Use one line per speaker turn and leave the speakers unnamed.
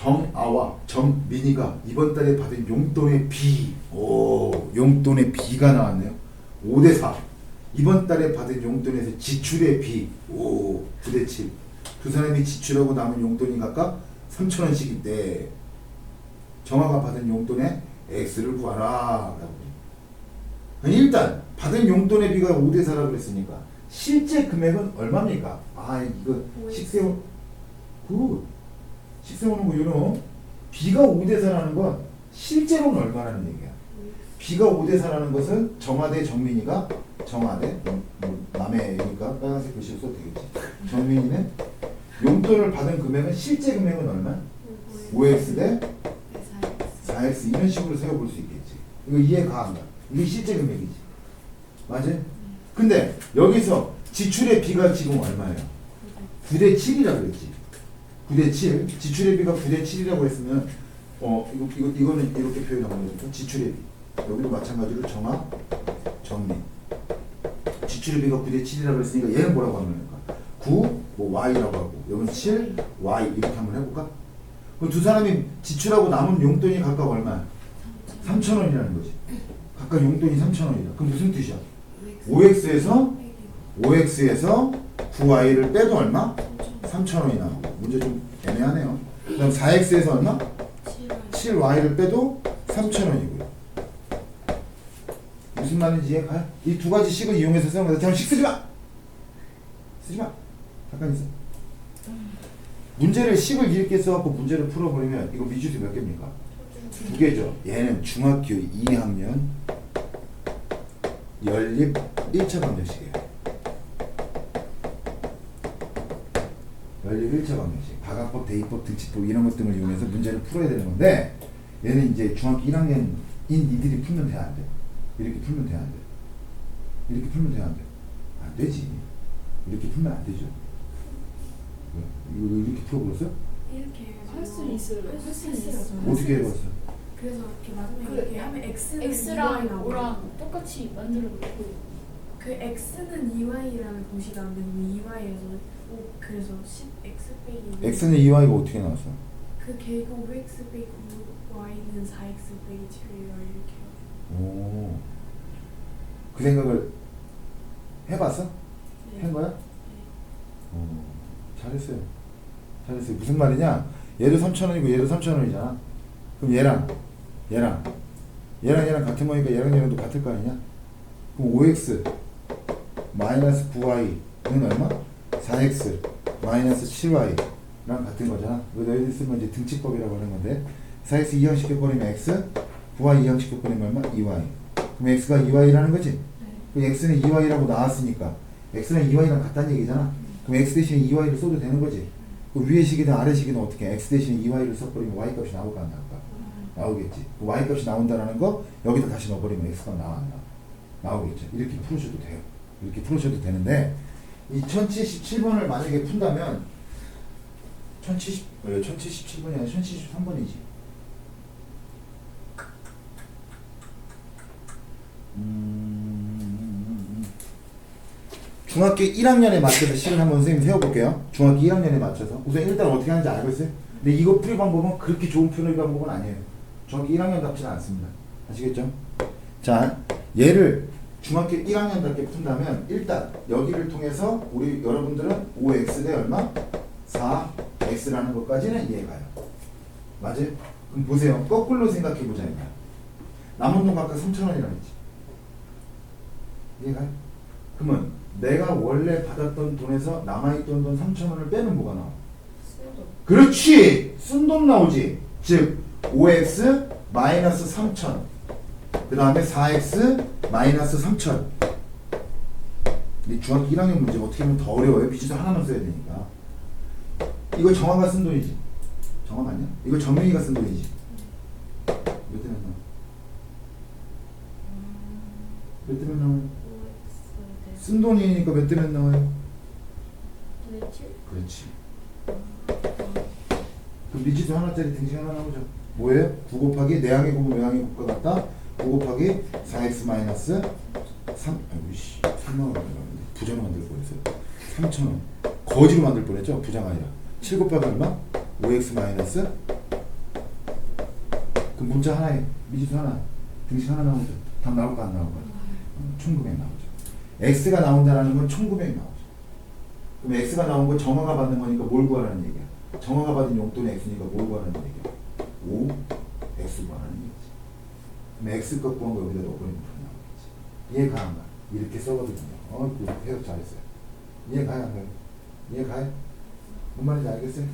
정아와 정민이가 이번 달에 받은 용돈의 비. 오, 용돈의 비가 나왔네요. 5대 4. 이번 달에 받은 용돈에서 지출의 비. 오, 9대 7. 두 사람이 지출하고 남은 용돈이 각각 3천 원씩인데 정아가 받은 용돈의 x를 구하라. 라고. 일단 받은 용돈의 비가 5대 4라고 그랬으니까 실제 금액은 얼마입니까? 아, 이거 식세원 굿. 식세오는 거 요놈 비가 5대 4라는 건 실제로는 얼마라는 얘기야. 비가 5대 4라는 것은 정화대 정민이가 정화대 뭐 남해니까 빨간색 글씨로 써도 되겠지. 정민이는 용돈을 받은 금액은 실제 금액은 얼마? 5x 대 4x 이런 식으로 세워볼 수 있겠지. 이거 이해가 안 가. 이게 실제 금액이지. 맞아? 근데 여기서 지출의 비가 지금 얼마예요? 9대 7이라 그랬지. 9대 7. 지출의 비가 9대 7이라고 했으면 어 이거 이거 이거는 이렇게 표현하는 거죠. 지출의 비. 여기도 마찬가지로 정화, 정리. 지출의 비가 9대 7이라고 했으니까 얘는 뭐라고 하면 될까? 9, 뭐 y라고 하고 여기는 7, y 이렇게 한번 해볼까? 그럼 두 사람이 지출하고 남은 용돈이 각각 얼마야? 3천 원이라는 거지. 각각 용돈이 3천 원이다. 그럼 무슨 뜻이야? 5x에서 5x에서 9y를 빼도 얼마? 3,000원이 나오고 문제 좀 애매하네요. 그다음 4x에서 얼마? 7y를 빼도 3,000원이고요. 무슨 말인지 이해가요? 이 두 가지 식을 이용해서 쓰는 거다. 식 쓰지 마. 쓰지 마. 잠깐 있어. 문제를 식을 이렇게 써갖고 문제를 풀어버리면 이거 미주수 몇 개입니까? 두 개죠. 얘는 중학교 2학년 연립 1차 방정식이에요. 연립 1차 방정식. 가각법, 대입법, 등치법 이런 것 등을 이용해서 문제를 풀어야 되는 건데 얘는 이제 중학교 1학년인 이들이 풀면 돼, 안 돼? 이렇게 풀면 돼, 안 돼? 이렇게 풀면 돼, 안 돼? 안 되지. 이렇게 풀면 안 되죠. 왜? 이거 이렇게 풀어버렸어요?
이렇게
할 수는 있어요.
할 수는
할 수는
있어요.
어떻게 해봤어?
그래서 이렇게 마지막에
그
이렇게 하면 x는
X랑
2y
O랑 똑같이 만들어 놓고
그 x는 2y라는 공식이 안 되면 2y에서 오 그래서 10x 빼기
x는 2y가 어떻게 나왔어?
그 걔가 5x 빼기 9y는 4x 빼기 7y 이렇게
오. 그 생각을 해봤어?
네.
한 거야?
네.
어, 잘했어요. 잘했어요. 무슨 말이냐? 얘도 3,000원이고 얘도 3,000원이잖아. 그럼 얘랑 얘랑 얘랑 얘랑 같은 거니까 얘랑 얘랑도 같을 거 아니냐? 그럼 5x 마이너스 9y는 얼마? 4x 마이너스 7y랑 같은 거잖아. 이거 너희들 쓰면 이제 등치법이라고 하는 건데 4x 2형식해버리면 x 9y 2형식해버리면 얼마? 2y 그럼 x가 2y라는 거지?
네.
그 x는 2y라고 나왔으니까 x는 2y랑 같다는 얘기잖아. 그럼 x 대신에 2y를 써도 되는 거지. 그 위에 식이든 아래 식이든 어떻게 해? x 대신에 2y를 써버리면 y 값이 나올까 안 나올까? 나오겠지. 그 y 값이 나온다라는 거 여기다 다시 넣어버리면 x가 나와 안 나와? 나오겠죠. 이렇게 풀으셔도 돼요. 이렇게 풀으셔도 되는데 이 1077번을 만약에 푼다면 1070, 어, 1077번이 아니라 1073번이지. 음, 중학교 1학년에 맞춰서 식을 한번 선생님 세워볼게요. 중학교 1학년에 맞춰서. 우선 일단 어떻게 하는지 알고 있어요? 근데 이거 풀이 방법은 그렇게 좋은 풀이 방법은 아니에요. 중학교 1학년 답지는 않습니다. 아시겠죠? 자, 얘를 중학교 1학년 답게 푼다면 일단 여기를 통해서 우리 여러분들은 5x 대 얼마? 4x라는 것까지는 이해가요. 맞아요? 그럼 보세요. 거꾸로 생각해보자. 남은 돈 각각 3,000원이라고 했지. 이해가요? 그러면 내가 원래 받았던 돈에서 남아있던 돈 3,000원을 빼면 뭐가 나와?
쓰도
그렇지! 쓴 돈 나오지. 즉 5x 마이너스 3,000. 그 다음에 4x 마이너스 3,000. 근데 중학교 1학년 문제 어떻게 하면 더 어려워요. 비지도 하나만 써야 되니까. 이거 정화가 쓴 돈이지. 정화 맞냐? 이거 정민이가 쓴 돈이지. 몇 대면 나와? 몇 대면 나와요?
5x
쓴 돈이니까 몇 대면 나와요?
대 7?
그렇지. 그럼 미지수 하나짜리 등식 하나 나오죠. 뭐예요? 9 곱하기 내항의 곱은 외항의 곱과 같다. 9 곱하기 4x 마이너스 3, 아이고 씨, 3만 원 나가는데 부정 만들 뻔했어요. 3천 원. 거지로 만들 뻔했죠. 부정 아니라. 7 곱하기 얼마? 5x 마이너스 그 문자 하나에 미지수 하나 등식 하나 나오죠. 답 나올까 안 나올까? 음, 총금액 나오죠. x가 나온다라는 건 총금액 나오죠. 그럼 x가 나온 거 정화가 받는 거니까 뭘 구하라는 얘기야? 정화가 받은 용돈의 x니까 뭘 구하라는 얘기야? 5 x 구하라는 얘기지. 그럼 x 값 구한 거 여기다 넣어버리면 답 나오겠지. 이해 가 안 가? 이렇게 써거든요. 어, 그 해석 잘했어요. 이해 가요 안 가요? 이해 가요? 뭔 말인지 알겠어요?